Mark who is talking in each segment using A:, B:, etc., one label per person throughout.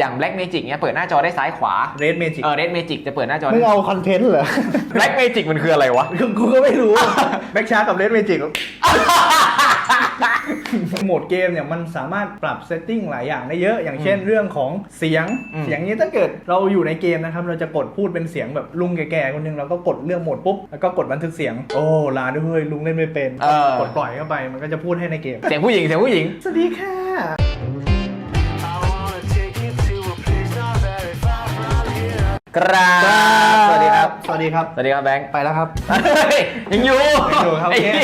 A: อย่าง Black Magic เนี่ยเปิดหน้าจอได้ซ้ายขวา
B: เรดเมจิก
A: เออ Red Magic จะเปิดหน้าจอ
C: มึงเอาคอนเทนต์เหรอ
A: Black Magic มันคืออะไรวะ
B: กูก็ไม่รู้ แบ็กชาร์กับเรดเมจิกโหมดเกมเนี่ยมันสามารถปรับเซตติ้งหลายอย่างได้เยอะอย่างเช่นเรื่องของเสียง
A: อืม
B: เสียงนี้ถ้าเกิดเราอยู่ในเกมนะครับเราจะกดพูดเป็นเสียงแบบลุงแก่ๆคนหนึงเราก็กดเรื่องโหมดปุ๊บแล้วก็กดบันทึกเสียง โอ้ลาด้วยลุงเล่นไม่เป็น
A: เออ
B: กดปล่อยเข้าไปมันก็จะพูดให้ในเกม
A: เสียงผู้หญิงเสียงผู้หญิง
B: สวัสดีค่ะ
A: กราบสวัสดีครับ
B: สวัส ดีครับ
A: สวัสดีครับแบงค์
B: ไปแล้วครับ
A: เฮ้ยยังอยู่
B: ยังอยู่ครับ
A: ไอ้เหี้ย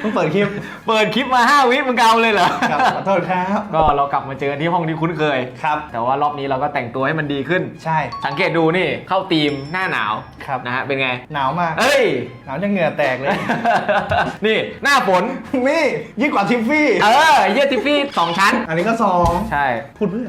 B: เพิ่งเปิดคลิป
A: เปิดคลิปมา 5 วิมึงเกาเลยเหรอ
B: ครับขอโทษครับ
A: ก็เรากลับมาเจอกันที่ห้องที่คุ้นเคย
B: ครับ
A: แต่ว่ารอบนี้เราก็แต่งตัวให้มันดีขึ้น
B: ใช่
A: สังเกตดูนี่เข้าธีมหน้าหนาว
B: ครับ
A: นะฮะเป็นไง
B: หนาวมาก
A: เอ้ย
B: หนาวจะเหงื่อแตกเลย
A: นี่หน้าฝน
B: นี่ยิ่งกว่าทิฟฟี่
A: เออเยี่ยทิฟฟี่สองชั้น
B: อันนี้ก็สอง
A: ใช่
B: พูดเพื่อ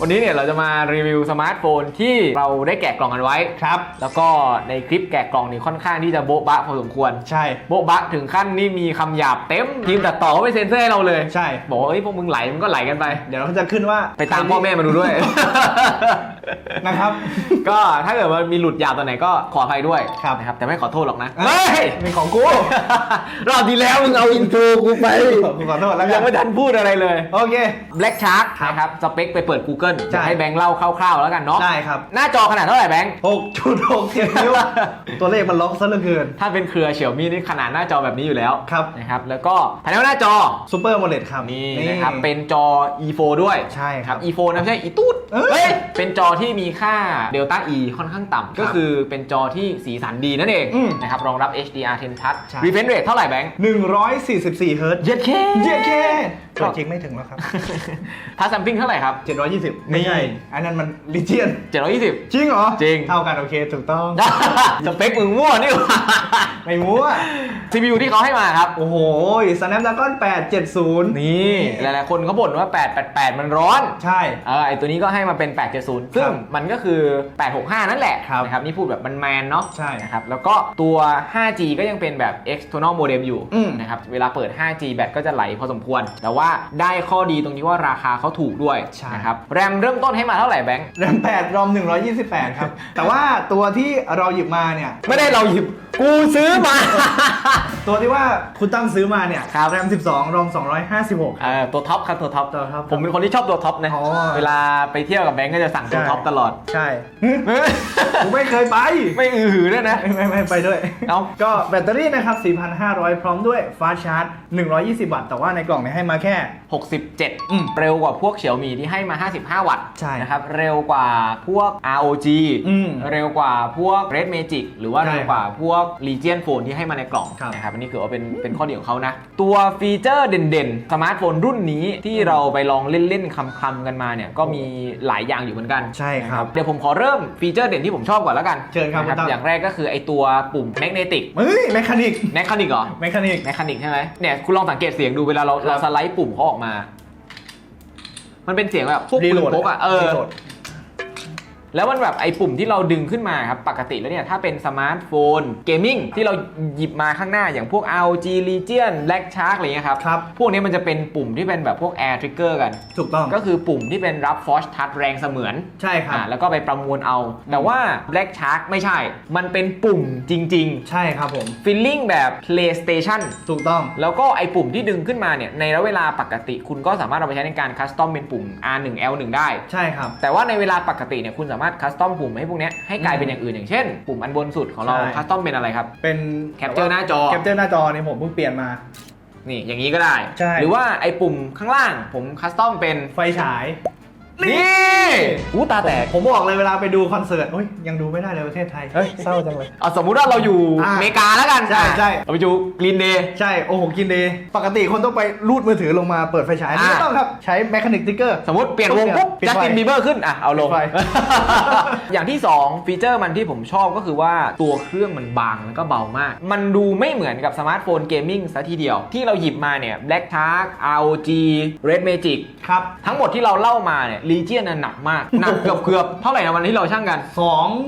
A: วันนี้เนี่ยเราจะมารีวิวสมาร์ทโฟนที่เราได้แกะกล่องกันไว้
B: ครับ
A: แล้วก็ในคลิปแกะกล่องนี่ค่อนข้างที่จะโบ๊ะบะพอสมควร
B: ใช่
A: โบ๊ะบะถึงขั้นนี่มีคำหยาบเต็มทีมตัดต่อก็ไปเซ็นเซอร์ให้เราเลย
B: ใช่
A: บอกว่าเอ้ยพวกมึงไหลมันก็ไหลกันไป
B: เดี๋ยวเราจะขึ้นว่า
A: ไปตามพ่อแม่มาดูด้วย
B: นะครับ
A: ก็ถ้าเกิดว่ามีหลุดหยาบตัวไหนก็ขออภัยด้วย
B: ครับ
A: นะครับแต่ไม่ขอโทษหรอกนะ
B: เฮ้ยเป็นของกู
A: รอบที่แล้วมึงเอาอินโทรกูไป
B: กูขอโทษแล้วกั
A: ยั
B: น
A: งไม่ทันพูดอะไรเลย
B: โอเค
A: Black Shark
B: ครับ
A: นะครับสเปคไปเปิด Google
B: ใช่
A: จะให้แบงค์เล่าคร่าวๆแล้วกันเนาะ
B: ได้ครับ
A: หน้าจอขนาดเท่าไหร่แบงค์
B: 6.6นิ้ว ตัวเลขมันล็อกซะเหลือเกิน
A: ถ้าเป็นเครือเฉียวมี่นี่ขนาดหน้าจอแบบนี้อยู่แล้ว
B: ครับ
A: นะครับ แล้วก็แผงหน้าจอ
B: ซูเปอร์โมเลดครับ
A: นี่นะครับ เป็นจอ e4 ด้วย
B: ใช่ครับ
A: e4 นะไม่ใช่ e ตูด
B: เอ้ย
A: เฮ้ยเป็นจอที่มีค่า Delta E ค่อนข้างต่ำ
B: ครับ
A: ก็คือเป็นจอที่สีสันดีนั่นเอง
B: อืม
A: นะครับ รองรับ HDR 10 Plus
B: ใช่
A: refresh rate เท่าไหร่แบงค์
B: 144เฮิร์ตซ์
A: เย็ดเค
B: เย้เคเปิดจริงไม่ถึงแล้วครับ
A: ถ้าซัมปิ้งเท่าไหร่ครับ
B: 720 ไม่ใช่
A: นี่
B: อันนั้นมันลิเจียน
A: 720
B: จริงเหรอ
A: จริง
B: เท่ากันโอเคถูกต้อง
A: สเปคมึงมั่วนี่หว่า
B: ไม่มั่ว
A: CPU ที่เขาให้มาครับ
B: โอ้โห Snapdragon 870
A: นี่ หลายๆ คนเขาบ่นว่า 888 มันร้อน
B: ใช่
A: เออไอตัวนี้ก็ให้มาเป็น 870 ซึ่งมันก็คือ 865 นั่นแหละ
B: ครับ
A: นะครับนี่พูดแบบแมนๆเนาะ
B: ใช่
A: นะครับแล้วก็ตัว 5G ก็ยังเป็นแบบ external modem อยู่
B: อืม
A: นะครับเวลาเปิด 5G แบตก็จะไหลพอสมควรแต่ว่าได้ข้อดีตรงที่ว่าราคาเขาถูกด้วย
B: ใช่
A: นะครับแรมเริ่มต้นให้มาเท่าไหร่แบงค์
B: แรม8รอม128 ครับ แต่ว่าตัวที่เราหยิบมาเนี่ย
A: ไม่ได้เราหยิบกูซื้อมา
B: ตัวที่ว่าคุณตั้งซื้อมาเนี่ย
A: ครับ
B: แรม 12 รอม 256
A: เออตัวท็อปครับตัวท็อป
B: ตัวท็อป
A: ผมเป็นคนที่ชอบตัวท็อปนะ
B: อ๋อ
A: เวลาไปเที่ยวกับแบงค์ก็จะสั่งตัว
B: ใช่
A: ท็อปตลอด
B: ใช่ผมไม่เคยไป
A: ไม่อือหือด้วยนะ
B: ไม่ไม่ไม่ไปด้วย
A: เอ้า
B: ก็แบตเตอรี่นะครับ 4,500 พร้อมด้วยฟาสชาร์จ 120 วัตต์ แต่ว่าในกล่องเนี่ยให้มาแค่
A: 67
B: อืม
A: เร็วกว่าพวกเฉียวมีที่ให้มา 55 วัตต์
B: ใช่
A: นะครับเร็วกว่าพวก ROG
B: อืม
A: เร็วกว่าพวก Red Magic หรือว่า
B: ใช่
A: เร็วกว่าพวก Legion Phone ที่ให้มาในกล่อง
B: ครับ
A: นะครับอันนี้คือว่าเป็นเป็นข้อดีของเขานะ ตัวฟีเจอร์เด่นๆ สมาร์ทโฟนรุ่นนี้ที่เราไปลองเล่นๆคำๆกันมาเนี่ยก็มีหลายอย่างอยู่เหมือนกัน
B: ใช่ครับ
A: นะเดี๋ยวผมขอเริ่มฟีเจอร์เด่นที่ผมชอบก่อนแล้วกัน
B: เชิญครับ
A: นะ
B: คุณตั้ม
A: อย่างแรกก็คือไอตัวปุ่ม Magnetic
B: เฮ้ยแมคานิก
A: แมคานิกเหรอ
B: แมคานิก
A: แมคานิกใช่ไหมเนี่ยคุณลองสังเกตเสียงดูเวลาเรา
B: ครับ
A: เราสไลด์ปุ่มเขาออกมา มันเป็นเสียงแบบพวกปืนพกอะเออ
B: รีโหลด
A: แล้วมันแบบไอ้ปุ่มที่เราดึงขึ้นมาครับ ปกติแล้วเนี่ย ถ้าเป็นสมาร์ทโฟนเกมมิ่งที่เราหยิบมาข้างหน้าอย่างพวก ROG Legion Black Shark อะไรเงี้ยครับ
B: ครับ
A: พวกนี้มันจะเป็นปุ่มที่เป็นแบบพวก Air Trigger กัน
B: ถูกต้อง
A: ก็คือปุ่มที่เป็นรับ Force Touch แรงเสมือน
B: ใช่ครับ
A: อ่าแล้วก็ไปประมวลเอา แต่ว่า Black Shark ไม่ใช่ มันเป็นปุ่มจริง
B: ใช่ครับผม
A: ๆ feeling แบบ PlayStation
B: ถูกต้อง
A: แล้วก็ไอ้ปุ่มที่ดึงขึ้นมาเนี่ยในระยะเวลาปกติ คุณก็สามารถเอาไปใช้ในการคัสตอมเป็นปุ่ม R1 L1 ได้
B: ใช่ครับ
A: แต่ว่าในเวลาปกติเนี่ยคุณสามารถคัสตอมปุ่มให้พวกเนี้ยให้กลายเป็นอย่างอื่นอย่างเช่น ปุ่มอันบนสุดของเรา
B: ใช่
A: คัสตอมเป็นอะไรครับ
B: เป็น
A: Capture หน้าจอ
B: แคปเจอร์หน้าจอเนี่ยผมเพิ่งเปลี่ยนมา
A: นี่อย่างนี้ก็ได้
B: ใช่
A: หรือว่าไอ้ปุ่มข้างล่างผมคัสตอมเป็น
B: ไฟฉาย
A: นี่อู้ตาแตก
B: ผมบอกเลยเวลาไปดูคอนเสิร์ตโอ้ยยังดูไม่ได้เลยประเทศไทย
A: เฮ้ย
B: เศร้าจังเลย
A: เอาสมมุติว่าเราอยู่
B: อ่า
A: อเมริกาแล้วกัน
B: ใช่ใช่
A: เราไปดูกรีนเดย์
B: ใช่ โอ้โห กินดี ปกติคนต้องไปรูดมือถือลงมาเปิดไฟฉาย
A: อ่า
B: ไม่ต้องครับ ใช้แมคานิกติ๊กเกอร์
A: สมมติเปลี่ยนวงปุ๊บ
B: เปลี่ยน
A: จัส
B: ไฟ
A: ตินบีเบอร์ขึ้น อะ เอาลง
B: เปลี่ยนไฟ
A: อย่างที่ 2 ฟีเจอร์มันที่ผมชอบก็คือว่าตัวเครื่องมันบางแล้วก็เบามาก มันดูไม่เหมือนกับสมาร์ทโฟนเกมมิ่งซะทีเดียว ที่เราหยิบมาเนี่ย Black Shark ROG Red Magic
B: ครับ
A: ทั้งหมดที่เราเล่ามาเนี่ยลีเจียนน่ะหนักมาก หนักเกือบเกือบเท่าไหร่นะวันที่เราช่างกัน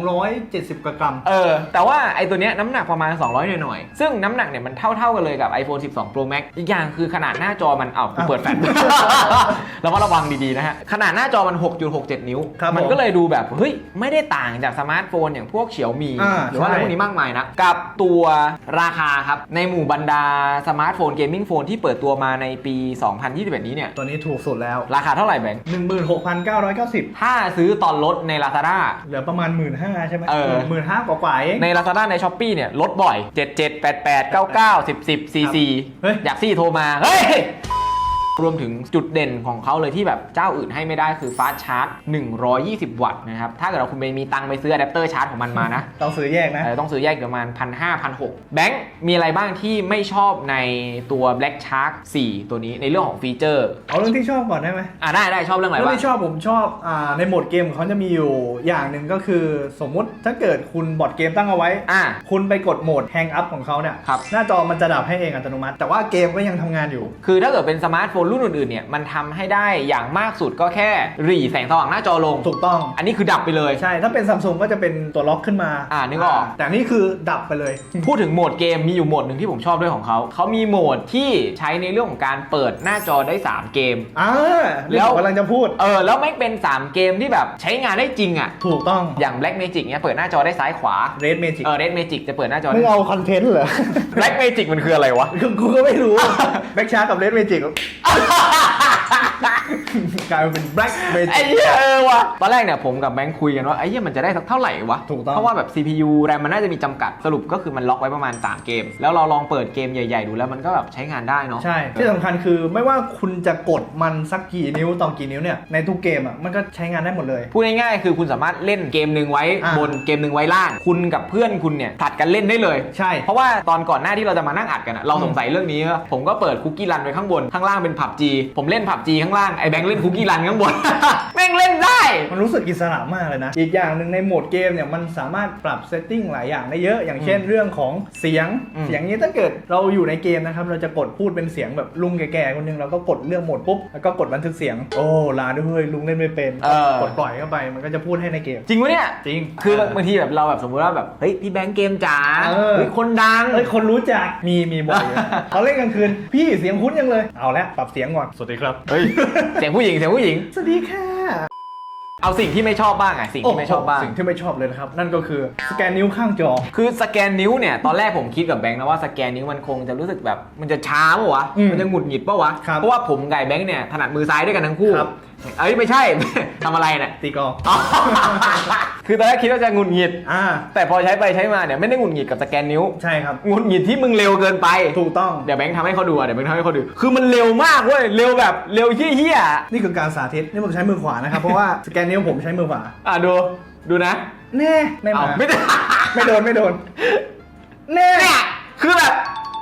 B: 270 กว่ากรัม
A: เออ แต่ว่าไอ้ตัวเนี้ยน้ำหนักประมาณ 200 หน่อยๆ ซึ่งน้ำหนักเนี่ยมันเท่าๆกันเลยกับ iPhone 12 Pro Max อีกอย่างคือขนาดหน้าจอมันเอ้ากูเปิดแฟลช เราว่าระวังดีๆนะฮะ ขนาดหน้าจอมัน 6.67 นิ้ว
B: ครับ
A: มัน
B: ผม
A: ก็เลยดูแบบเฮ้ยไม่ได้ต่างจากสมาร์ทโฟนอย่างพวกเฉียวมี
B: อ่า
A: หรือว่าอะไร
B: ใช่
A: พวกนี้มากมายนะ กับตัวราคาครับในหมู่บรรดาสมาร์ทโฟนเกมมิ่งโฟนที่เปิดตัวมาในปี 2021 นี้เนี่ย
B: ตัวนี้ถูกสุดแล้ว
A: ราคาเท่าไหร่แบงค์
B: 16,990
A: ถ้าซื้อตอนลดใน Lazada
B: เหลือประมาณ 1 5ื่นใช่ไหม
A: เออ
B: หมื่นห้ากว่าๆเอง
A: ใน Lazada ใน s h อ p e e เนี่ยลดบ่อย 77 88 99 10 10 44
B: เฮ้ย
A: อยากซี่โทรมา เฮ้ย รวมถึงจุดเด่นของเขาเลยที่แบบเจ้าอื่นให้ไม่ได้คือฟาสชาร์จ 120 วัตต์นะครับ ถ้าเกิดเราคุณไปมีตังค์ไปซื้ออะแดปเตอร์ชาร์จของมันมานะ
B: ต้องซื้อแยกนะ
A: เออต้องซื้อแยกประมาณ1,500 1,600แบงค์มีอะไรบ้างที่ไม่ชอบในตัว Black Shark 4 ตัวนี้ในเรื่องของฟีเจอร์
B: เอาเรื่องที่ชอบก่อนได้ไหม
A: อะได้ได้ชอบเรื่องอะไร
B: เรื่อง
A: บ้าง
B: ที่ชอบผมชอบอ่าในโหมดเกมของเขาจะมีอยู่อย่างหนึ่งก็คือสมมุติถ้าเกิดคุณบอร์ดเกมตั้งเอาไว้
A: อะ
B: คุณไปกดโหมดแฮงอัพของเขาเนี่ย
A: ครับ
B: หน้าจอมันจะดับให้เองอัตโนมัติ แต่ว่าเกมก็ยังทำงานอยู่
A: คือถ้าเกิดเป็นสมาร์ทโฟนรุ่นอื่นๆเนี่ยมันทำให้ได้อย่างมากสุดก็แค่หรี่แสงสว่างหน้าจอลง
B: ถูกต้อง
A: อันนี้คือดับไปเลย
B: ใช่ ถ้าเป็นซัมซุงก็จะเป็นตัวล็อกขึ้นมา
A: อ่านึกออก
B: แต่นี่คือดับไปเลย
A: พูดถึงโหมดเกมมีอยู่โหมดหนึ่งที่ผมชอบด้วยของเขา เขามีโหมดที่ใช้ในเรื่องของการเปิดหน้าจอได้ 3 เกม
B: อ่าเรื่อง
A: แล้ว
B: ผมกำลังจะพูด
A: เออ แล้วไม่งเป็น 3 เกมที่แบบใช้งานได้จริงอะ่ะ
B: ถูกต้อง
A: อย่าง Black Magic เนี่ยเปิดหน้าจอได้ซ้ายขวา
B: Red Magic
A: เออ Red Magic จะเปิดหน้าจอ
B: มึ
A: ได้
B: งเอาคอนเทนต์เหรอ
A: Black Magic มันคืออะไรวะ
B: กูก็ไม่รู้แบ็กชาร์กับ Red Magic 哈哈。 กลายมาเป็น Black
A: ไอ้
B: Magic
A: เหี้ยเออวะตอนแรกเนี่ยผมกับแบงค์คุยกันว่าไอ้เหี้ยมันจะได้สักเท่าไหร่วะ
B: ถูกต้อง
A: เพราะว่าแบบ CPU แรมมันน่าจะมีจำกัดสรุปก็คือมันล็อกไว้ประมาณ 3 เกม แล้วเราลองเปิดเกมใหญ่ๆ ดูแล้วมันก็แบบใช้งานได้เนาะ
B: ใช่ ที่สำคัญคือไม่ว่าคุณจะกดมันสักกี่นิ้วต่อกี่นิ้วเนี่ย ในทุกเกมอะมันก็ใช้งานได้หมดเลย
A: พูดง่ายๆ คือคุณสามารถเล่นเกมหนึ่งไว้
B: อ่า
A: บนเกมหนึ่งไว้ล่าง คุณกับเพื่อนคุณเนี่ยถัดกันเล่นได้เลย
B: ใช่
A: เพราะว่าตอนก่อนหน้าที่เราจะมานั่งอัดกันอะเราสงสัยเรื่องนี้ว่าผมก็เปิดคุกกี้รันไว้ข้างบน ข้างล่างเป็นผับจีผมเล่นผับจีข้างล่างไอ้แบงค์เล่นคุกกี้รันข้างบน แม่งเล่นได้
B: มันรู้สึกอิสระมากเลยนะ อีกอย่างหนึ่งในโหมดเกมเนี่ยมันสามารถปรับเซตติ้งหลายอย่างได้เยอะ อย่างเช่นเรื่องของเสียง
A: อืม
B: เสียงนี้ถ้าเกิดเราอยู่ในเกมนะครับ เราจะกดพูดเป็นเสียงแบบลุงแก่ๆคนหนึงเราก็กดเรื่องโหมดปุ๊บ แล้วก็กดบันทึกเสียง โอ้ลาด้วยลุงเล่นไม่เป็น
A: เออ
B: กดปล่อยเข้าไป มันก็จะพูดให้ในเกม
A: จริงวะเนี่ย
B: จริง
A: คือบางทีแบบเราแบบสมมติว่าแบบเฮ้ยพี่แบงค์เกมจ๋า
B: เออ
A: เฮ้ยคนดัง
B: เอ้ยคนรู้จัก มีมีบ่อยอยู่ เขาเล่นกลางคืน พี่เสียงคุ้นยังเลย เอาละปรับเสียงก่อน สวัสดีครับ
A: เฮ้ยเสียงผู้หญิงเสียงผู้หญิง
B: สวัสดีค่ะ
A: เอาสิ่งที่ไม่ชอบบ้างอะสิ่งที่ไม่ชอบบ้าง
B: สิ่งที่ไม่ชอบเลยนะครับ นั่นก็คือสแกนนิ้วข้างจอ
A: คือสแกนนิ้วเนี่ย ตอนแรกผมคิดกับแบงค์นะว่าสแกนนิ้วมันคงจะรู้สึกแบบ มันจะช้าปะวะ
B: อืม
A: มันจะหงุดหงิดปะวะ
B: ครับ
A: เพราะว่าผมกับไอ้แบงค์เนี่ยถนัดมือซ้ายด้วยกันทั้งคู่
B: ครับ
A: เอ้ยไม่ใช่ ทำอะไรเนี่ย
B: ตีกลอง
A: อ๋อคือตอนแรกคิดว่าจะหงุดหงิด
B: อ่า
A: แต่พอใช้ไปใช้มาเนี่ยไม่ได้หงุดหงิดกับสแกนนิ้ว
B: ใช่ครับ
A: หงุดหงิดที่มึงเร็วเกินไป
B: ถูกต้อง
A: เดี๋ยวแบงค์ทำให้เขาดูอะเดี๋ยวแบงค์ทำให้เขาดู คือมันเร็วมากเว้ย เร็วแบบเร็วเฮี้ยๆ
B: นี่คือการสาธิตนี่ผมใช้มือขวานะครับ เพราะว่าสแกนนิ้วผมใช้มือขวา
A: อะดู ดูนะ
B: แน่ไม่
A: เอา
B: มา
A: ไม่ได้
B: ไม่โดนไม่โดน แน่
A: เนี่ยคือแบบ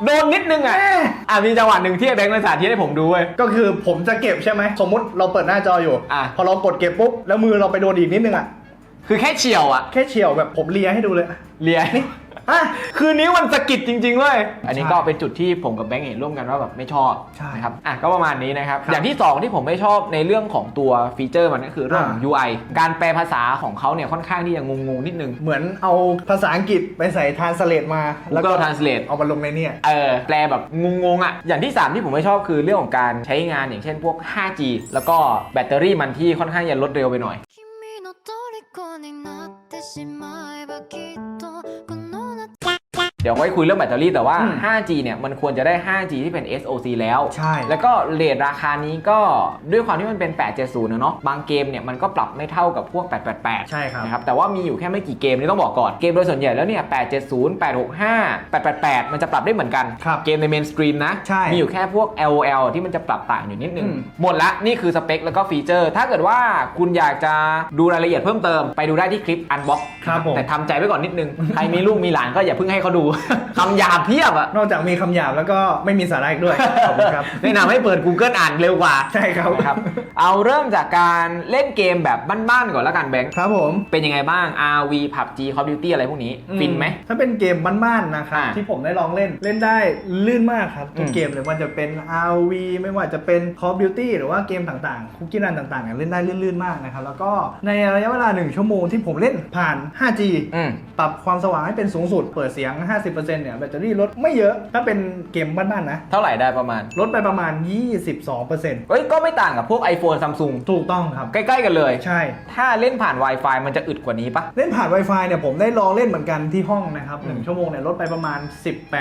A: โดนนิดนึงอะ
B: แน่
A: อะมีจังหวะหนึ่งที่ไอ้แบงค์มันสาธิตให้ผมดูเว้ย
B: ก็คือผมจะเก็บใช่ไหม สมมุติเราเปิดหน้าจออยู่
A: อะ
B: พอเรากดเก็บปุ๊บ แล้วมือเราไปโดนอีกนิดนึงอะ
A: คือแค่เฉียวอะ
B: แค่เฉียวแบบผมเลียให้ดูเลย
A: เลีย
B: อ่ะ
A: คือนิ้วมันสะกิดจริงๆเว้ย อันนี้
B: ใช่
A: ก็เป็นจุดที่ผมกับแบงค์เห็นร่วมกันว่าแบบไม่ชอบ
B: ใช่
A: นะครับ อ่ะก็ประมาณนี้นะครับ
B: ครับ
A: อย่างที่ 2 ที่ผมไม่ชอบในเรื่องของตัวฟีเจอร์มันก็คือเรื่องของ
B: อ่า
A: UI การแปลภาษาของเขาเนี่ยค่อนข้างที่จะงงๆนิดนึง
B: เหมือนเอาภาษาอังกฤษไปใส่ทานสเลตมา แล้วก็
A: Google Translate
B: เอามาลงในเนี่ย
A: เออแปลแบบงงๆอ่ะ อย่างที่ 3 ที่ผมไม่ชอบคือเรื่องของการใช้งานอย่างเช่นพวก 5G แล้วก็แบตเตอรี่มันที่ค่อนข้างจะลดเร็วไปหน่อย
C: 君の虜になってしまえばきっとこの夏
A: เ ดี๋ยวไว้คุยเรื่องแบตเตอรี่แต่ว่า
B: อืม
A: 5G เนี่ยมันควรจะได้ 5G ที่เป็น SoC แล้ว
B: ใช่
A: แล้วก็เรทราคานี้ก็ด้วยความที่มันเป็น 870นะเนาะ บางเกมเนี่ยมันก็ปรับไม่เท่ากับพวก 888
B: ใช่ครับ
A: นะครับ แต่ว่ามีอยู่แค่ไม่กี่เกมนี่ต้องบอกก่อน เกมโดยส่วนใหญ่แล้วเนี่ย 870 865 888 มันจะปรับได้เหมือนกัน
B: ครับ
A: เกมในเมนสตรีมนะ
B: ใช่
A: มีอยู่แค่พวก LOL ที่มันจะปรับต่างอยู่นิดนึง
B: อืม
A: หมดละ นี่คือสเปคแล้วก็ฟีเจอร์ ถ้าเกิดว่าคุณอยากจะดูรายละเอียดเพิ่มเติม ไปดูได้ที่คลิป Unbox
B: ครับผม
A: แต่ทำใจไว้ก่อนนิดนึง ใครมีลูกมีหลานก็อย่าเพิ่งให้เขาดูคำหยาบเพียบอะ
B: นอกจากมีคำหยาบแล้วก็ไม่มีสาระอีกด้วยขอบคุณครับ
A: แนะนำให้เปิด Google อ่านเร็วกว่า
B: ใช่ครับ
A: นะครับเอาเริ่มจากการเล่นเกมแบบบ้านๆก่อนแล้วกันแบงค์
B: ครับผม
A: เป็นยังไงบ้าง RV PUBG Call of Duty อะไรพวกนี้ฟินไหม
B: ถ้าเป็นเกมบ้านๆนะครับ
A: อ่า
B: ที่ผมได้ลองเล่นเล่นได้ลื่นมากครับทุก
A: อืม
B: เกมเลยว่าจะเป็น RV ไม่ว่าจะเป็น Call of Duty หรือว่าเกมต่างๆคุกกี้รันต่างๆเนี่ยเล่นได้ลื่นๆมากนะครับแล้วก็ในระยะเวลา 1 ชั่วโมงที่ผมเล่นผ่าน 5G
A: อืม
B: ปรับความสว่างให้เป็นสูงสุด เปิดเสียง50%เนี่ยแบตเตอรี่ลดไม่เยอะ ถ้าเป็นเกมบ้านๆนะ
A: เท่าไหร่ได้ประมาณ
B: ลดไปประมาณ 22%
A: เอ้ย ก็ไม่ต่างกับพวก iPhone Samsung
B: ถูกต้องครับ
A: ใกล้ๆกันเลย
B: ใช่
A: ถ้าเล่นผ่าน Wi-Fi มันจะอึดกว่านี้ปะ
B: เล่นผ่าน Wi-Fi เนี่ยผมได้ลองเล่นเหมือนกันที่ห้องนะครับ
A: อืม
B: 1ชั่วโมงเนี่ยลดไปประมาณ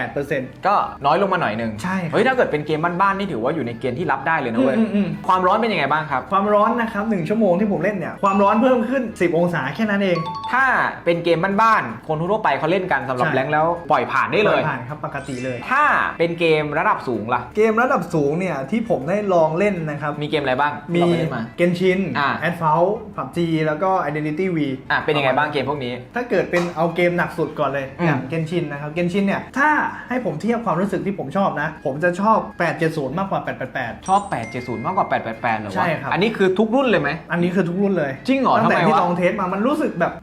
B: 18%
A: ก็น้อยลงมาหน่อยหนึ่ง
B: ใช่ครับ
A: เฮ้ย ถ้าเกิดเป็นเกมบ้านๆนี่ถือว่าอยู่ในเกณฑ์ที่รับได้เลยนะเว้ย
B: อืมอืมอืม
A: ความร้อนเป็นยังไงบ้างครับ
B: ความร้อนนะครับ1ชั่วโมงที่ผมเล่นเนี่ยความร้อนเพิ่มขึ้น 10 องศาแค่นั้นเอง
A: ถ้าเป็นเกมบ้านๆคนทั่วๆไปเขาเล่นกันสำหรับ
B: ใช่
A: แรงค์แล้วปล่อยผ่านได้เลย
B: ผ่านครับปกติเลย
A: ถ้าเป็นเกมระดับสูงล่ะ
B: เกมระดับสูงเนี่ยที่ผมได้ลองเล่นนะครับ
A: มีเกมอะไรบ้างที่
B: มี
A: เราไปเล่นมา
B: เกนชิน
A: อ่า
B: แอดเฟลผับจีแล้วก็ Identity V
A: อะเป็นยังไงบ้างเกมพวกนี้
B: ถ้าเกิดเป็นเอาเกมหนักสุดก่อนเลย
A: อืม
B: อย่างเกนชินนะครับเกนชินเนี่ยถ้าให้ผมเทียบความรู้สึกที่ผมชอบนะ ผมจะชอบ 870 มากกว่า 888
A: ชอบ 870 มากกว่า 888เหรอวะ
B: ใช่ครับ
A: อันนี้คือทุกรุ่นเลยไหม
B: อันนี้คือทุกรุ่นเลย
A: จริงเหรอ
B: ตั้งแต่
A: ทำไม
B: ที่
A: วะ
B: ลองเทสมามันรู้สึกแบบ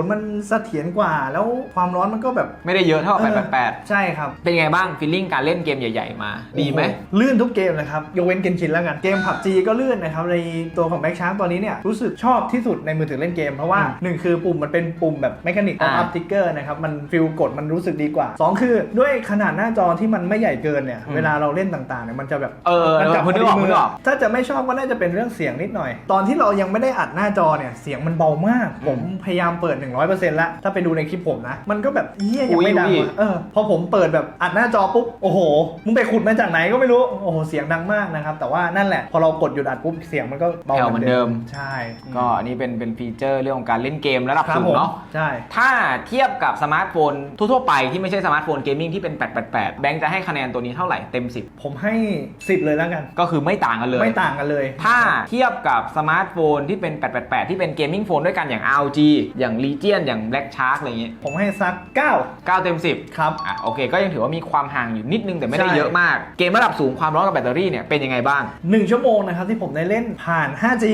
B: 870มันเสถียรกว่า แล้วความร้อนมันก็แบบ
A: ไม่ได้เยอะเท่า
B: เออ
A: 888
B: ใช่ครับ
A: เป็นไงบ้างฟีลลิ่งการเล่นเกมใหญ่ ๆ มา ดีไหม
B: โอ้โลื่นทุกเกมเลยครับ ยกเว้นเกนชินแล้วกัน เกมผับจีก็ลื่นนะครับ ในตัวของแบ็กชาร์กตัวนี้เนี่ย รู้สึกชอบที่สุดในมือถือเล่นเกม เพราะว่า
A: อืม
B: 1คือปุ่มมันเป็นปุ่มแบบแมคานิกออฟ
A: อ่า
B: อัพทิกเกอร์นะครับ มันฟิลกดมันรู้สึกดีกว่า 2 คือด้วยขนาดหน้าจอที่มันไม่ใหญ่เกินเนี่ย
A: อืม
B: เวลาเราเล่นต่างๆเนี่ยมันจะแบบ
A: เออ
B: มัน
A: เออ
B: จับ
A: คุณนึกออกคุณนึกออก
B: ถ้าจะไม่ชอบก็น่าจะเป็นเรื่องเสียงนิดหน่อย ตอนที่เรายังไม่ได้อัดหน้าจอเนี่ย เสียงมันเบามาก ผมพยายามเปิด 100%แล้ว ถ้าไปดูในคลิปผมนะ มันก็แบบเฮียยังไม่ดัง
A: อุ้ย
B: ว่ะเออพอผมเปิดแบบอัดหน้าจอปุ๊บโอ้โหมึงไปขุดมาจากไหนก็ไม่รู้โอ้โหเสียงดังมากนะครับแต่ว่านั่นแหละพอเรากดหยุดอัดปุ๊บเสียงมันก็เบา
A: แผ่วเหมือนเดิม
B: ใช่
A: ก็อันนี้เป็นเป็นฟีเจอร์เรื่องของการเล่นเกมระดับ
B: ครับ
A: สูง
B: ผม
A: เนาะ
B: ใช่
A: ถ้าเทียบกับสมาร์ทโฟนทั่วๆไปที่ไม่ใช่สมาร์ทโฟนเกมมิ่งที่เป็น 888 แบงค์จะให้คะแนนตัวนี้เท่าไหร่เต็ม
B: ผมให้ 10 เลยแล้วกัน
A: 10ก็คือไม่ต่างกันเลย
B: ไม่ต่างกันเลย
A: ถ้าเทียบกับสมาร์ทโฟนที่เป็น 888 ที่เป็นเกมมิ่งโฟนด้วยกันอย่าง ROG อย่าง Legion อย่าง Black Shark อะไรอย่างเงี้ย
B: ผมให้สัก 9
A: 9 เต็ม 10
B: ครับ
A: อะโอเค ก็ยังถือว่ามีความห่างอยู่นิดนึงแต่ไม่ได้
B: ใช่
A: เยอะมาก เกมระดับสูงความร้อนกับแบตเตอรี่เนี่ยเป็นยังไงบ้าง
B: 1 ชั่วโมงนะครับที่ผมได้เล่นผ่าน 5G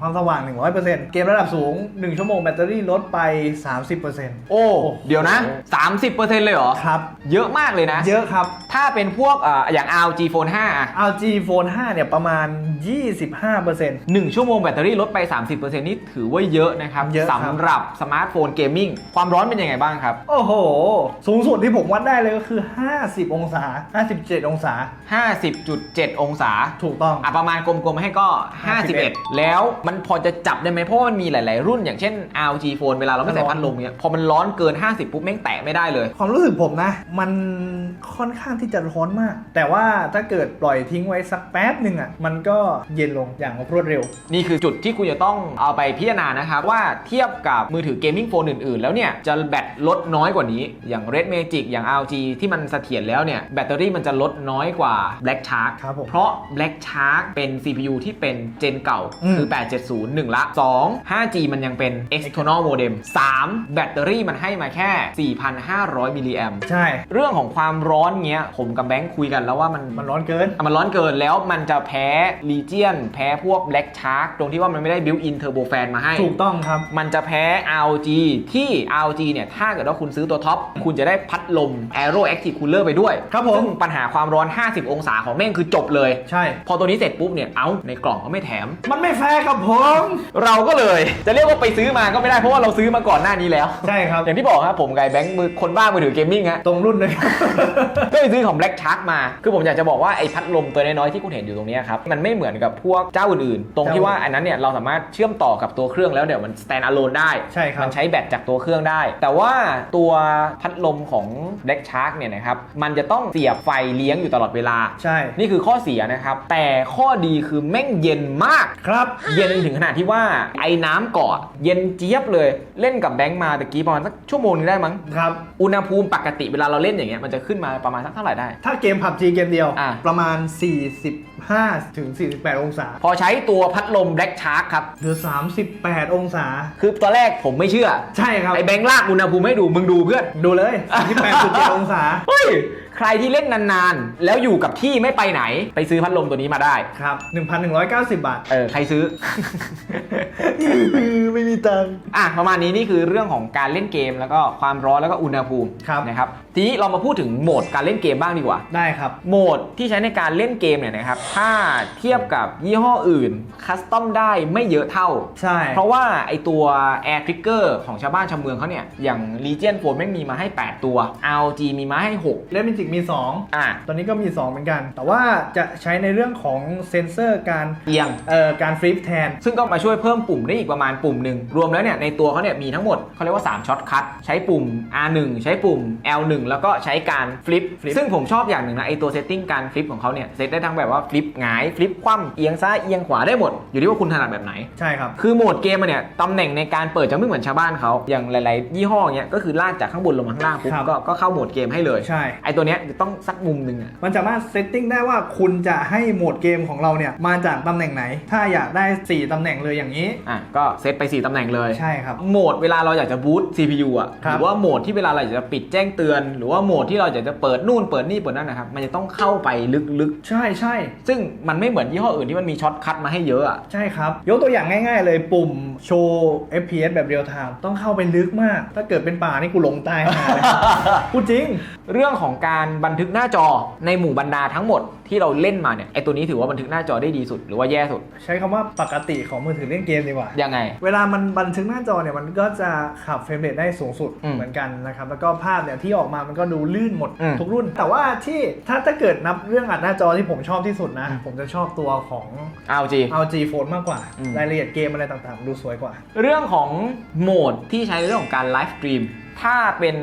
B: ความสว่าง 100%เกมระดับสูง 1 ชั่วโมงแบตเตอรี่ลดไป 30%
A: โอ้
B: โอ้โห
A: เดี๋ยวนะ 30%เลยเหรอ
B: ครับ
A: เยอะมากเลยนะ
B: เยอะครับ
A: ถ้าเป็นพวกเอ่ออย่าง ROG Phone 5อะ
B: LG Phone 5เนี่ยประมาณ 25%
A: หนึ่งชั่วโมงแบตเตอรี่ลดไป 30%นี่ถือว่าเยอะนะครับ
B: เยอะครับ
A: สำหรับสมาร์ทโฟนเกมมิ่งความร้อนเป็นยังไงบ้างครับ
B: โอ้โห สูงสุดที่ผมวัดได้เลยก็คือ 50 องศา 57 องศา
A: 50.7 องศา
B: ถูกต้อง
A: อะประมาณกลมๆให้ก็ 51 แล้วมันพอจะจับได้ไหมเพราะว่ามันมีหลายๆ รุ่นอย่างเช่น ROG Phone เวลาเราไม่ใส่พัดลมเนี่ยพอมันร้อนเกิน 50 ปุ๊บแม่งแตะไม่ได้เลย
B: ความรู้สึกผมนะ มันค่อนข้างที่จะร้อนมาก แต่ว่าถ้าเกิดปล่อยทิ้งไว้สักแป๊บหนึ่งอะมันก็เย็นลงอย่างรวดเร็ว
A: นี่คือจุดที่คุณจะต้องเอาไปพิจารณานะครับว่าเทียบกับมือถือเกมมิ่งโฟนอื่นๆ แล้วเนี่ยจะแบตลดน้อยกว่านี้อย่าง Red Magic อย่าง ROG ที่มันเสถียรแล้วเนี่ยแบตเตอรี่มันจะลดน้อยกว่า Black Shark
B: ครับผม
A: เพราะ Black Shark เป็น CPU ที่เป็นเจนเก่า
B: อืม
A: คือ 870 1 ละ 2 5G มันยังเป็น external modem 3 แบตเตอรี่มันให้มาแค่ 4,500 มิลลิแอม
B: ใช่
A: เรื่องของความร้อนเงี้ย ผมกับแบงค์คุยกันแล้วว่ามัน
B: มันร้อนเกิน
A: อะมันร้อนเกินแล้วมันจะแพ้ Legion แพ้พวก Black Shark ตรงที่ว่ามันไม่ได้ built in turbo fan มาให้
B: ถูกต้องครับ
A: มันจะแพ้ ROG ที่ ROG เนี่ยถ้าเกิดว่าคุณซื้อตัวท็อปคุณจะได้พัดลม Aero Active Cooler ไปด้วย
B: ครับผม
A: ซึ่งปัญหาความร้อน 50 องศาของแม่งคือจบเลย
B: ใช่
A: พอตัวนี้เสร็จปุ๊บเนี่ย เอ้า ในกล่องก็ไม่แถม
B: มันไม่แฟร์กับผม
A: เราก็เลยจะเรียกว่าไปซื้อมาก็ไม่ได้เพราะว่าเราซื้อมาก่อนหน้านี้แล้ว
B: ใช่ครับ
A: อย่างที่บอกครับผมกับไอ้แบงค์มือคนบ้ามือถือเกมมิ่งฮะ
B: ตรงรุ่นเลยครับ
A: ก็ไปซื้อของ Black Shark มา คือผมอยากจะบอกว่าไอ้พัดลมตัวน้อยๆที่คุณเห็นอยู่ตรงเนี้ยครับ มันไม่เหมือนกับพวกเจ้าอื่นๆ ตรงที่ว่าอันนั้นเนี่ยเราสามารถเชื่อมต่อกับตัวเครื่องแล้วเดี๋ยวมัน stand alone ได้
B: ใช่ครับ
A: มันใช้แบตจากตัวเครื่องได้ แต่ว่าตัวพัดลมของ Black Shark เนี่ยนะครับมันจะต้องเสียบไฟเลี้ยงอยู่ตลอดเวลา
B: ใช่
A: นี่คือข้อเสียนะครับ แต่ข้อดีคือแม่งเย็นมาก
B: ครับ
A: เย็นถึงขนาดที่ว่าไอ้น้ำเกาะเย็นเจี๊ยบเลย เล่นกับแบงค์มาตะกี้ประมาณสักชั่วโมงนึงได้มั้ง
B: ครับ
A: อุณหภูมิปกติเวลาเราเล่นอย่างเงี้ยมันจะขึ้นมาประมาณสักเท่าไหร่ได้
B: ถ้าเกมผับจีเกมเดียว
A: อะ
B: ประมาณ35ถึง48 องศา
A: พอใช้ตัวพัดลม Black Shark ครับ
B: เหลือ 38 องศา
A: คือตอนแรกผมไม่เชื่อ
B: ใช่ครับ
A: ไอ้แบงค์ลากอุณหภูมิให้ดูมึงดูเพื่อน
B: ดูเลย38.7องศา
A: เฮ้ย ใครที่เล่นนานๆ แล้วอยู่กับที่ไม่ไปไหน ไปซื้อพัดลมตัวนี้มาได้
B: ครับ 1,190 บาท
A: เออ ใครซื้อ
B: ไม่มีตังค์
A: อะ ประมาณนี้นี่คือเรื่องของการเล่นเกมแล้วก็ความร้อนแล้วก็อุณหภูมิ
B: ครับ
A: นะครับ ทีนี้เรามาพูดถึงโหมดการเล่นเกมบ้างดีกว่า
B: ได้ครับ
A: โหมดที่ใช้ในการเล่นเกมเนี่ยนะครับ ถ้าเทียบกับยี่ห้ออื่นคัสตอมได้ไม่เยอะเท่า
B: ใช่
A: เพราะว่าไอตัว Air Trigger ของชาวบ้านชาวเมืองเขาเนี่ย อย่าง Legion Phone แม่งมีมาให้ 8 ตัว ROG มีมาให้ 6
B: เลนมิจิกมี
A: อะ
B: 2ตอนนี้ก็มี 2 เหมือนกัน แต่ว่าจะใช้ในเรื่องของเซนเซอร์การ
A: เอียง
B: เอ่อการฟลิปแทน
A: ซึ่งก็มาช่วยเพิ่มปุ่มได้อีกประมาณปุ่มหนึ่งรวมแล้วเนี่ยในตัวเขาเนี่ยมีทั้งหมดเขาเรียกว่า 3ช็อตคัทใช้ปุ่ม R1 ใช้ปุ่ม L1 แล้วก็ใช้การฟลิป
B: flip
A: ซึ่งผมชอบอย่างหนึ่งนะไอตัวเซตติ้งการฟลิปของเขาเนี่ยเซตได้ทั้งแบบว่าฟลิปหงายฟลิปคว่ำเอียงซ้ายเอียงขวาได้หมด อยู่ที่ว่าคุณถนัดแบบไหน
B: ใช่ครับ
A: คือโหมดเกมมันเนี่ยตำแหน่งในการเปิดจะไม่เหมือนชาวบ้านเขาอย่างหลาย ๆ ยี่ห้อเนี้ยก็คือลากจากข้างบนลงมาข้างล่างปุ๊บ
B: ครับ
A: ก็ก็เข้าโหมดเกมให้เลย
B: ใช่
A: ไอตัวเนี้ยต้องสักมุมหนึ่งอะ
B: มันสามารถเซตติ้งได้ว่าคุณจะให้โหมดเกมของเราเนี่ยมาจากตำแหน่งไหน ถ้าอยากได้ 4ตำแหน่งเลยอย่างนี้
A: อะก็เซตไป 4ตำแหน่งเลย
B: ใช่ครับ
A: โหมดเวลาเราอยากจะบูต CPU อะ
B: ครั
A: ห
B: บ
A: รือว่าโหมดที่เวลาเราอยากจะปิดแจ้งเตือน หรือว่าโหมดที่เราอยากจะเปิดนู่นเปิดนี่เปิดนั่นนะครับมันจะต้องเข้าไปลึก
B: ใช่ใช่
A: ๆซึ่งมันไม่เหมือนยี่ห้ออื่นที่มันมีช็อตคัทมาให้เยอะอะ
B: ใช่ครับยกตัวอย่างง่ายๆ เลยปุ่มโชว์ FPS แบบเรียลไทม์ต้องเข้าไปลึกมาก ถ้าเกิดเป็นป่านี่กูหลงตายหาเลยพูดจริง
A: เรื่องของการบันทึกหน้าจอในหมู่บรรดาทั้งหมด ที่เราเล่นมาเนี่ยไอตัวนี้ถือว่าบันทึกหน้าจอได้ดีสุดหรือว่าแย่สุด
B: ใช้คำว่าปกติของมือถือเล่นเกมดีกว่า
A: ยังไง
B: เวลามันบันทึกหน้าจอเนี่ยมันก็จะขับเฟรมเรทได้สูงสุด
A: อืม
B: เหมือนกันนะครับ แล้วก็ภาพเนี่ยที่ออกมามันก็ดูลื่นหมด
A: อืม
B: ทุกรุ่น แต่ว่าที่ถ้าถ้าเกิดนับเรื่องอัดหน้าจอที่ผมชอบที่สุดนะ
A: อืม
B: ผมจะชอบตัวของ
A: ROG
B: LG Phone มากกว่า
A: อืม
B: รายละเอียดเกมอะไรต่างๆ ดูสวยกว่า
A: เรื่องของโหมดที่ใช้ในเรื่องของการไลฟ์สตรีมถ้าเป็น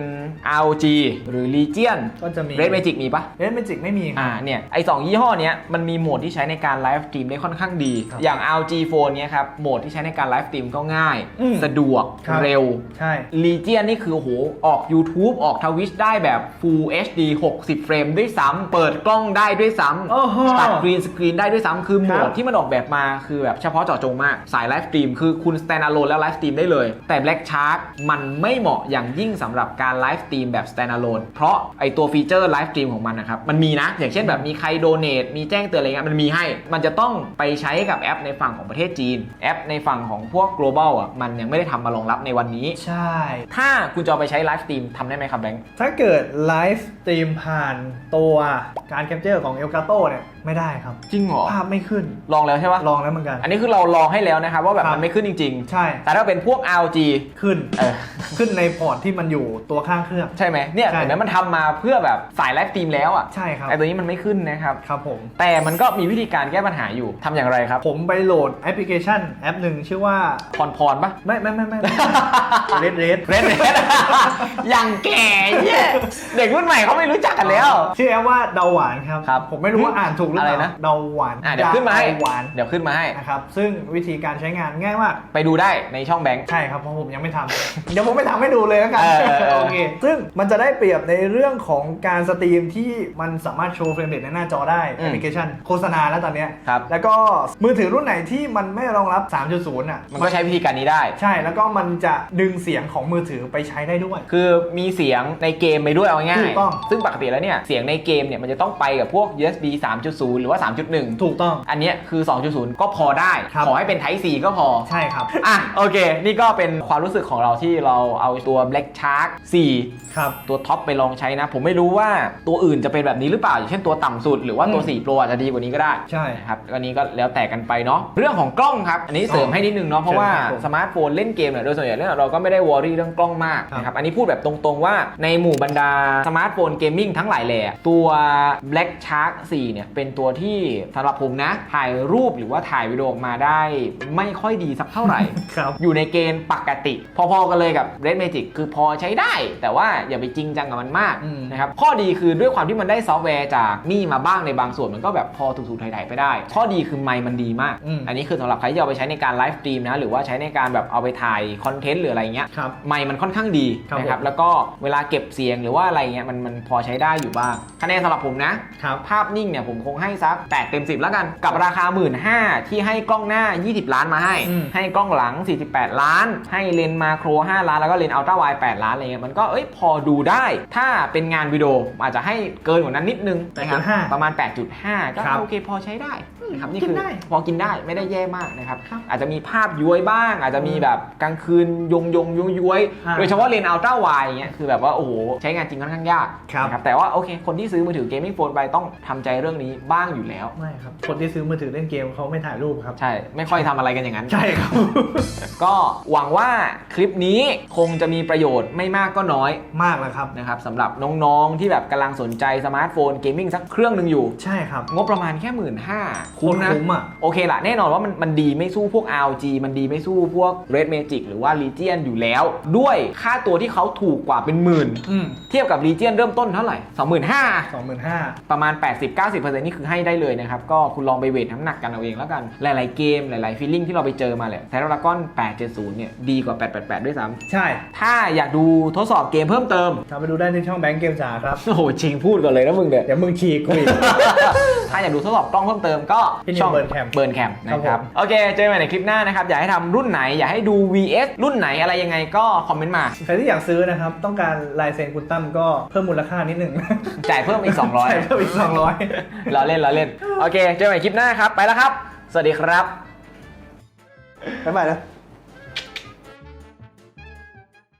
A: ROG หรือ Legion
B: ก็จะมี
A: Red Magic มีปะ
B: เล่นเมจิกไม่มีครับ
A: อ่าเนี่ยไอสองยี่ห้อเนี้ยมันมีโหมดที่ใช้ในการไลฟ์สตรีมได้ค่อนข้างดี
B: ครับ
A: อย่าง ROG Phone เนี้ยครับโหมดที่ใช้ในการไลฟ์สตรีมก็ง่าย
B: อืม
A: สะดวก
B: ครับ
A: เร็ว
B: ใช่
A: Legion นี่คือโหออก YouTube ออกทวิชได้แบบ Full HD 60 เฟรมด้วยซ้ำเปิดกล้องได้ด้วยซ้
B: โอ้โหำ
A: ตัดกรีนสกรีนได้ด้วยซ้ำคือโหม
B: ครั
A: ด
B: บ
A: ที่มันออกแบบมาคือแบบเฉพาะเจาะจงมาก สายไลฟ์สตรีมคือคุณ stand alone แล้วไลฟ์สตรีมได้เลย แต่ Black Shark มันไม่เหมาะอย่างยิ่งสำหรับการไลฟ์สตรีมแบบ stand alone เพราะไอตัวฟีเจอร์ไลฟ์สตรีมของมันนะครับมันมีนะอย่างเช่นแบบมีใครโดเน a มีแจ้งเตือนอะไรเงี้ยมันมีให้ มันจะต้องไปใช้กับแอปในฝั่งของประเทศจีน แอปในฝั่งของพวก global อะมันยังไม่ได้ทำมารองรับในวันนี้
B: ใช่
A: ถ้าคุณจะเอาไปใช้ไลฟ์สตรีมทำได้ไหมครับแบงค์
B: ถ้าเกิดไลฟ์สตรีมผ่านตัวการแคปเจอร์ของ Elgato เนี่ย ไม่ได้ครับ
A: จริงเหรอ
B: ภาพไม่ขึ้น
A: ลองแล้วใช่ปะ
B: ลองแล้วเหมือนกัน
A: อันนี้คือเราลองให้แล้วนะครับว่าแบบ
B: ครับ
A: มันไม่ขึ้นจริง
B: ใช่
A: ๆแต่ถ้าเป็นพวก ROG
B: ขึ้น
A: เออ
B: ขึ้นในพอร์ตที่มันอยู่ตัวข้างเครื่อง
A: ใช่ไหมเนี่ย
B: ใช่
A: เห็นไหมมันทำมาเพื่อแบบสายไลฟ์สตรีมแล้วอะ
B: ใช่ครับ
A: แต่ตัวนี้มันไม่ขึ้นนะครับ
B: ครับผม
A: แต่มันก็มีวิธีการแก้ปัญหาอยู่ทำอย่างไรครับ
B: ผมไปโหลดแอปพลิเคชันแอปหนึ่งชื่อว่า
A: พรพรปะ
B: ไม่ไม่ไม่ไม่เรดเรด
A: เรดเรดอย่างแก่เนี่ยเด็กรุ่นใหม่เขาไม่รู้จักกันแล้ว
B: ชื่อแอปว่าเดาหวานครับ
A: ครับ
B: ผมไม่รู้ว่าอ่านถูกหรือเป
A: อะไร
B: ล่า
A: นะ
B: เดาหวาน
A: อะเดี๋ยวขึ้นมาให้
B: เดหวาน
A: เดี๋ยวขึ้นมาให้
B: นะครับซึ่งวิธีการใช้งานง่ายมาก
A: ไปดูได้ในช่องแบงค์
B: ใช่ครับเพราะผมยังไม่ทำ เดี๋ยวผมไปทำให้ดูเลยแล้วกัน
A: เออเออเออ
B: โอเคซึ่งมันจะได้เปรียบในเรื่องของการสตรีมที่มันสามารถโชว์เฟรมเรทในหน้าจอได้แอปพลิเคชัน โฆษณาแล้วตอนเนี้ย
A: ครับ
B: แล้วก็มือถือรุ่นไหนที่มันไม่รองรับ 3.0 อะ
A: มันก็ใช้วิธีการนี้ได้
B: ใช่แล้วก็มันจะดึงเสียงของมือถือไปใช้ได้ด้วย
A: คือมีเสียงในเกมไปด้วยเอาง่าย
B: ถูกต้อง
A: ซึ่งปกติแล้วเนี่ย เสียงในเกมเนี่ยมันจะต้องไปกับพวก USB 3.0หรือว่า 3.1
B: ถูกต้อง
A: อันเนี้ยคือ 2.0 ก็พอได้
B: ครับ
A: ขอให้เป็น Type C ก็พอ
B: ใช่ครับ
A: อะ โอเค นี่ก็เป็นความรู้สึกของเราที่เราเอาตัว Black Shark 4
B: ครับ
A: ตัวท็อปไปลองใช้นะ ผมไม่รู้ว่าตัวอื่นจะเป็นแบบนี้หรือเปล่า อย่างเช่นตัวต่ำสุด หรือว่าตัว
B: อืม
A: 4 Pro อาจจะดีกว่านี้ก็ได้
B: ใช่
A: นะครับก็นี้ก็แล้วแต่กันไปเนาะ เรื่องของกล้องครับ อันนี้เสริมให้นิดนึงเนาะ เพราะว่า
B: เชิญครับผม
A: สมาร์ทโฟนเล่นเกมเนี่ย โดยส่วนใหญ่เนี่ยเราก็ไม่ได้วอรี่เรื่องกล้องมาก
B: ครับ
A: นะครับ อันนี้พูดแบบตรงๆว่าในหมู่บรรดาสมาร์ทโฟนเกมมิ่งทั้งหลายแหล่ตัว Black Shark 4 เนี่ย เป็นตัวที่สำหรับผมนะ ถ่ายรูปหรือว่าถ่ายวิดีโอออกมาได้ ไม่ค่อยดีสักเท่าไหร่
B: ครับ
A: อยู่ในเกณฑ์ปกติ พอๆกันเลยกับ Red Magic คือพอใช้ได้ แต่ว่าอย่าไปจริงจังกับมันมาก
B: อืม
A: นะครับ ข้อดีคือด้วยความที่มันได้ซอฟต์แวร์จากนี่มาบ้างในบางส่วนมันก็แบบพอถูกๆไถ่ๆไปได้ ข้อดีคือไมค์มันดีมาก
B: อืม
A: อันนี้คือสำหรับใครที่เอาไปใช้ในการไลฟ์สตรีมนะหรือว่าใช้ในการแบบเอาไปถ่ายคอนเทนต์หรืออะไรเงี้ย
B: ครับ
A: ไมค์มันค่อนข้างดี
B: ครับ
A: นะครับ
B: ผม
A: แล้วก็เวลาเก็บเสียงหรือว่าอะไรเงี้ยมันมันพอใช้ได้อยู่บ้าง คะแนนสำหรับผมนะ
B: ครับ
A: ภาพนิ่งเนี่ยผมคงให้สัก8เต็ม 10 แล้วกัน กับราคา 1 5ื่นที่ให้กล้องหน้า 20 ล้านมาให้
B: อืม
A: ให้กล้องหลัง 48 ล้าน ให้เลนส์มาโคร 5 ล้าน แล้วก็เลนส์อัลตร้าไวด์8ล้านอะไรเงี้ยมันก็เอ้ยพอดูได้ ถ้าเป็นงานวิดีโออาจจะให้เกินกว่านั้นนิดนึงนะครับ
B: 8.5
A: ประมาณ 8.5 ก็
B: ครับ
A: โอเคพอใช้ได้ นะครับนี่
B: กิน
A: คือ
B: ได้
A: พอกินได้ไม่ได้แย่มากนะครับ อาจจะมีภาพย้วยบ้าง อาจจะมีแบบกลางคืนยงยงย้วยย้วย
B: อ่า
A: โดยเฉพาะเลนส์อัลตร้าไวด์เงี้ยคือแบบว่าโอ้โหใช้งานจริงค่อนข้างยาก
B: ครับ
A: นะแต่ว่าโอเค คนที่ซื้อมือถือเกมมิ่งโฟนไปต้องทำใจเรื่องนี้บ้างอยู่แล้ว
B: ไม่ครับคนที่ซื้อมือถือเล่นเกมเขาไม่ถ่ายรูปครับ
A: ใช่ไม่ค่อยทำอะไรกันอย่างนั้น
B: ใช่ครับ
A: ก็หวังว่าคลิปนี้คงจะมีประโยชน์ไม่มากก็น้อย
B: มากแล้วครับ
A: นะครับสำหรับน้องๆที่แบบกำลังสนใจสมาร์ทโฟนเกมมิ่งสักเครื่องหนึ่งอยู่
B: ใช่ครับ
A: งบประมาณแค่หมื่นห้าคุ้มนะ
B: คุ้มอะ
A: โอเคละแน่นอนว่ามันมันดีไม่สู้พวก ROG มันดีไม่สู้พวก Red Magic หรือว่า Legion อยู่แล้ว ด้วยค่าตัวที่เขาถูกกว่าเป็นหมื่น
B: อืม
A: เทียบกับ Legion เริ่มต้นเท่าไหร่ 25,000
B: สองหมื่นห้า
A: ประมาณ 80-90%นี่คือให้ได้เลยนะครับ ก็คุณลองไปเวทน้ำหนักกันเอาเองแล้วกัน หลาย ๆ เกมหลาย ๆ ฟีลลิ่งที่เราไปเจอมาแหละ Snapdragon 870 เนี่ยดีกว่า 888 ด้วยซ้
B: ใช่ำ
A: ถ้าอยากดูทดสอบเกมเพิ่มเติม
B: ทำไปดูได้ในช่องแบงก์เกมจ๋าครับ
A: โอ้โหจริงพูดก่อนเลยนะมึงเนี่ย
B: เดี๋ยวมึงฉีกคุย
A: ถ้าอยากดูทดสอบกล้องเพิ่มเติมก็
B: พี่นิว
A: ช่อง
B: Burn Cam
A: เบิร์นแคมนะค
B: ครั
A: รับ
B: บผม
A: โอเค เจอกันใหม่ในคลิปหน้านะครับ อยากให้ทำรุ่นไหน อยากให้ดู VS รุ่นไหนอะไรยังไงก็คอมเมนต์มา
B: ใครที่อยากซื้อนะครับ ต้องการลายเซ็นคุณตั้มก็เพิ่มมูลค่านิดหนึ่ง
A: จ่ายเพิ่มอีก
B: ใช่เพิ่มอีกสองร้อย
A: 200เราเล่นเราเล่น โอเค เจอกันใหม่คลิปหน้าครับ ไปแล้วครับ สวัสดีครับ
B: บ๊ายบายแล้ว